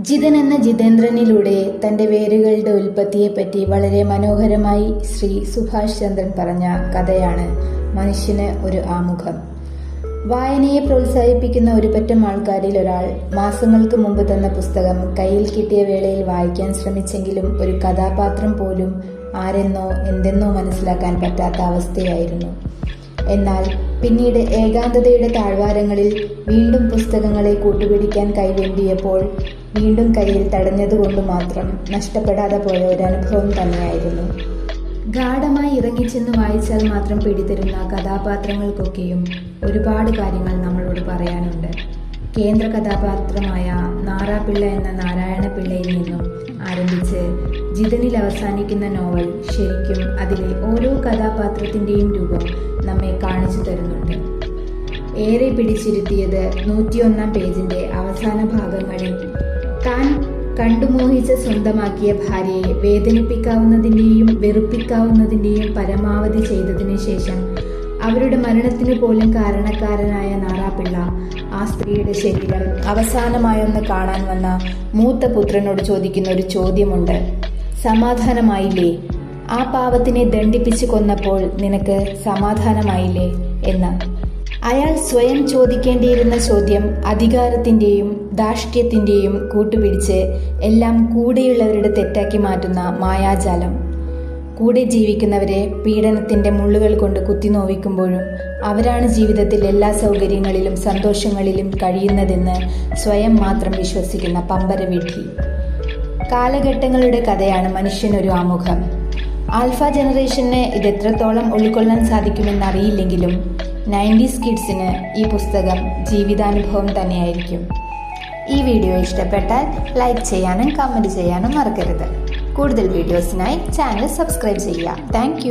ജിതൻ എന്ന ജിതേന്ദ്രനിലൂടെ തന്റെ വേരുകളുടെ ഉൽപ്പത്തിയെപ്പറ്റി വളരെ മനോഹരമായി ശ്രീ സുഭാഷ് ചന്ദ്രൻ പറഞ്ഞ കഥയാണ് മനുഷ്യന് ഒരു ആമുഖം. വായനയെ പ്രോത്സാഹിപ്പിക്കുന്ന ഒരു പറ്റം ആൾക്കാരിൽ ഒരാൾ മാസങ്ങൾക്ക് മുമ്പ് തന്ന പുസ്തകം കയ്യിൽ കിട്ടിയ വേളയിൽ വായിക്കാൻ ശ്രമിച്ചെങ്കിലും ഒരു കഥാപാത്രം പോലും ആരെന്നോ എന്തെന്നോ മനസ്സിലാക്കാൻ പറ്റാത്ത അവസ്ഥയായിരുന്നു. എന്നാൽ പിന്നീട് ഏകാന്തതയുടെ താഴ്വാരങ്ങളിൽ വീണ്ടും പുസ്തകങ്ങളെ കൂട്ടുപിടിക്കാൻ കൈവേണ്ടിയപ്പോൾ വീണ്ടും കയ്യിൽ തടഞ്ഞതുകൊണ്ട് മാത്രം നഷ്ടപ്പെടാതെ പോയ ഒരു അനുഭവം തന്നെയായിരുന്നു. ഗാഠമായി ഇറങ്ങിച്ചെന്ന് വായിച്ചാൽ മാത്രം പിടിതരുന്ന കഥാപാത്രങ്ങൾക്കൊക്കെയും ഒരുപാട് കാര്യങ്ങൾ നമ്മളോട് പറയാനുണ്ട്. കേന്ദ്ര കഥാപാത്രമായ നാറാപിള്ള എന്ന നാരായണ പിള്ളയിൽ നിന്നും ആരംഭിച്ച് ജിതനിൽ അവസാനിക്കുന്ന നോവൽ ശരിക്കും അതിലെ ഓരോ കഥാപാത്രത്തിന്റെയും രൂപം കാണിച്ചു തരുന്നുണ്ട്. ഏറെ പിടിച്ചിരുത്തിയത് നൂറ്റിയൊന്നാം പേജിന്റെ അവസാന ഭാഗങ്ങളിൽ. താൻ കണ്ടുമോഹിച്ച് സ്വന്തമാക്കിയ ഭാര്യയെ വേദനിപ്പിക്കാവുന്നതിന്റെയും വെറുപ്പിക്കാവുന്നതിന്റെയും പരമാവധി ചെയ്തതിനു ശേഷം അവരുടെ മരണത്തിന് പോലും കാരണക്കാരനായ നാറാപ്പിള്ള ആ സ്ത്രീയുടെ ശരീരം അവസാനമായൊന്ന് കാണാൻ വന്ന മൂത്ത പുത്രനോട് ചോദിക്കുന്ന ഒരു ചോദ്യമുണ്ട്. സമാധാനമായില്ലേ? ആ പാവത്തിനെ ദണ്ഡിപ്പിച്ചു കൊന്നപ്പോൾ നിനക്ക് സമാധാനമായില്ലേ എന്ന്. അയാൾ സ്വയം ചോദിക്കേണ്ടിയിരുന്ന ചോദ്യം അധികാരത്തിന്റെയും ധാർഷ്ട്യത്തിന്റെയും കൂട്ടുപിടിച്ച് എല്ലാം കൂടെയുള്ളവരുടെ തെറ്റാക്കി മാറ്റുന്ന മായാജാലം. കൂടെ ജീവിക്കുന്നവരെ പീഡനത്തിന്റെ മുള്ളുകൾ കൊണ്ട് കുത്തിനോവിക്കുമ്പോഴും അവരാണ് ജീവിതത്തിൽ എല്ലാ സൗകര്യങ്ങളിലും സന്തോഷങ്ങളിലും കഴിയുന്നതെന്ന് സ്വയം മാത്രം വിശ്വസിക്കുന്ന പമ്പരവിഡ്ഢി. കാലഘട്ടങ്ങളുടെ കഥയാണ് മനുഷ്യനൊരു ആമുഖം. ആൽഫ ജനറേഷനെ ഇത് എത്രത്തോളം ഉൾക്കൊള്ളാൻ സാധിക്കുമെന്ന് അറിയില്ലെങ്കിലും നയന്റീസ് കിഡ്സിന് ഈ പുസ്തകം ജീവിതാനുഭവം തന്നെയായിരിക്കും. ഈ വീഡിയോ ഇഷ്ടപ്പെട്ടാൽ ലൈക്ക് ചെയ്യാനും കമന്റ് ചെയ്യാനും മറക്കരുത്. കൂടുതൽ വീഡിയോസിനായി ചാനൽ സബ്സ്ക്രൈബ് ചെയ്യുക. താങ്ക്